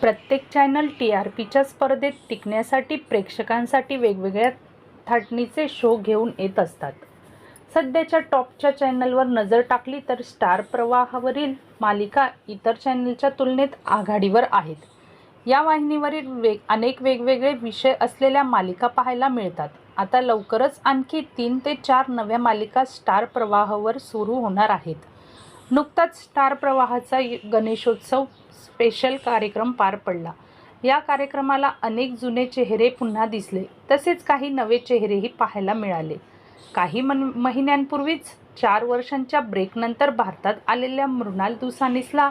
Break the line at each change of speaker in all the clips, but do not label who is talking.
प्रत्येक channel T R पीच्या स्पर्धेत टिकण्यासाठी प्रेक्षकांसाठी वेगवेगळ्या थाटणीचे शो घेऊन येत असतात. सध्याच्या टॉपच्या चॅनलवर नजर टाकली तर स्टार प्रवाहावरील मालिका इतर चॅनलच्या तुलनेत आघाडीवर आहेत. या वाहिनीवरील वेग अनेक वेगवेगळे विषय असलेल्या मालिका पाहायला मिळतात. आता लवकरच आणखी तीन ते चार नव्या मालिका स्टार प्रवाहावर सुरू होणार आहेत. नुकताच स्टार प्रवाहाचा य- गणेशोत्सव स्पेशल कार्यक्रम पार पडला. या कार्यक्रमाला अनेक जुने चेहरे पुन्हा दिसले. तसेच काही नवे चेहरेही पाहायला मिळाले. काही मन महिन्यांपूर्वीच चार वर्षांच्या ब्रेकनंतर भारतात आलेल्या मृणाल दुसानीसला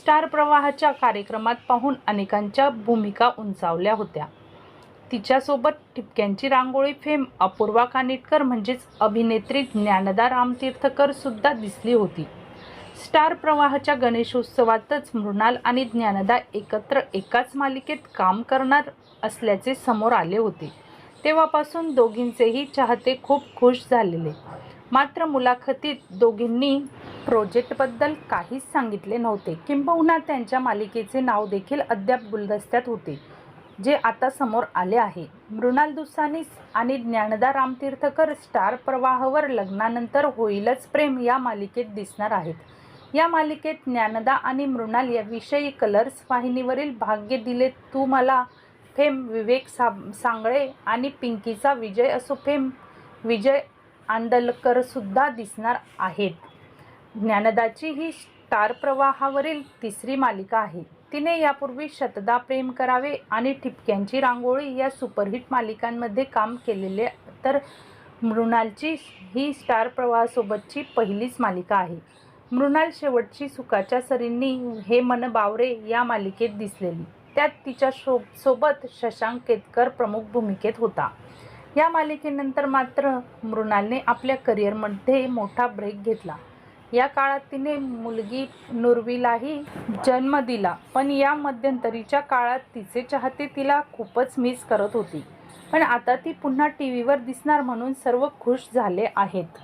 स्टार प्रवाहाच्या कार्यक्रमात पाहून अनेकांच्या भूमिका उंचावल्या होत्या. तिच्यासोबत ठिपक्यांची रांगोळी फेम अपूर्वा कानिटकर म्हणजेच अभिनेत्री ज्ञानदा रामतीर्थकर सुद्धा दिसली होती. स्टार प्रवाहाच्या गणेशोत्सवातच मृणाल आणि ज्ञानदा एकत्र एकाच मालिकेत काम करणार असल्याचे समोर आले होते. तेव्हापासून दोघींचेही चाहते खूप खुश झालेले. मात्र मुलाखतीत दोघींनी प्रोजेक्टबद्दल काहीच सांगितले नव्हते. किंबहुना त्यांच्या मालिकेचे नाव देखील अद्याप गुलदस्त्यात होते जे आता समोर आले आहे. मृणाल दुसानीस आणि ज्ञानदा रामतीर्थकर स्टार प्रवाहावर लग्नानंतर होईलच प्रेम या मालिकेत दिसणार आहेत. या मालिकेत ज्ञानदा आणि मृणाल याविषयी कलर्स वाहिनीवरील भाग्य दिले. तू मला फेम विवेक सा सांगळे आणि पिंकीचा विजय असो फेम विजय आंदलकरसुद्धा दिसणार आहेत. ज्ञानदाची ही स्टार प्रवाहावरील तिसरी मालिका आहे. तिने यापूर्वी शतदा प्रेम करावे आणि ठिपक्यांची रांगोळी या सुपरहिट मालिकांमध्ये काम केलेले तर मृणालची ही स्टार प्रवाहासोबतची पहिलीच मालिका आहे. मृणाल शेवटची सुखाच्या सरींनी हे मन बावरे या मालिकेत दिसलेली. त्यात तिच्या शो सोबत शशांक केतकर प्रमुख भूमिकेत होता. या मालिकेनंतर मात्र मृणालने आपल्या करिअरमध्ये मोठा ब्रेक घेतला. या काळात तिने मुलगी नुरवीलाही जन्म दिला पण या मध्यंतरीच्या काळात तिचे चाहते तिला खूपच मिस करत होती. पण आता ती पुन्हा टी व्हीवर दिसणार म्हणून सर्व खुश झाले आहेत.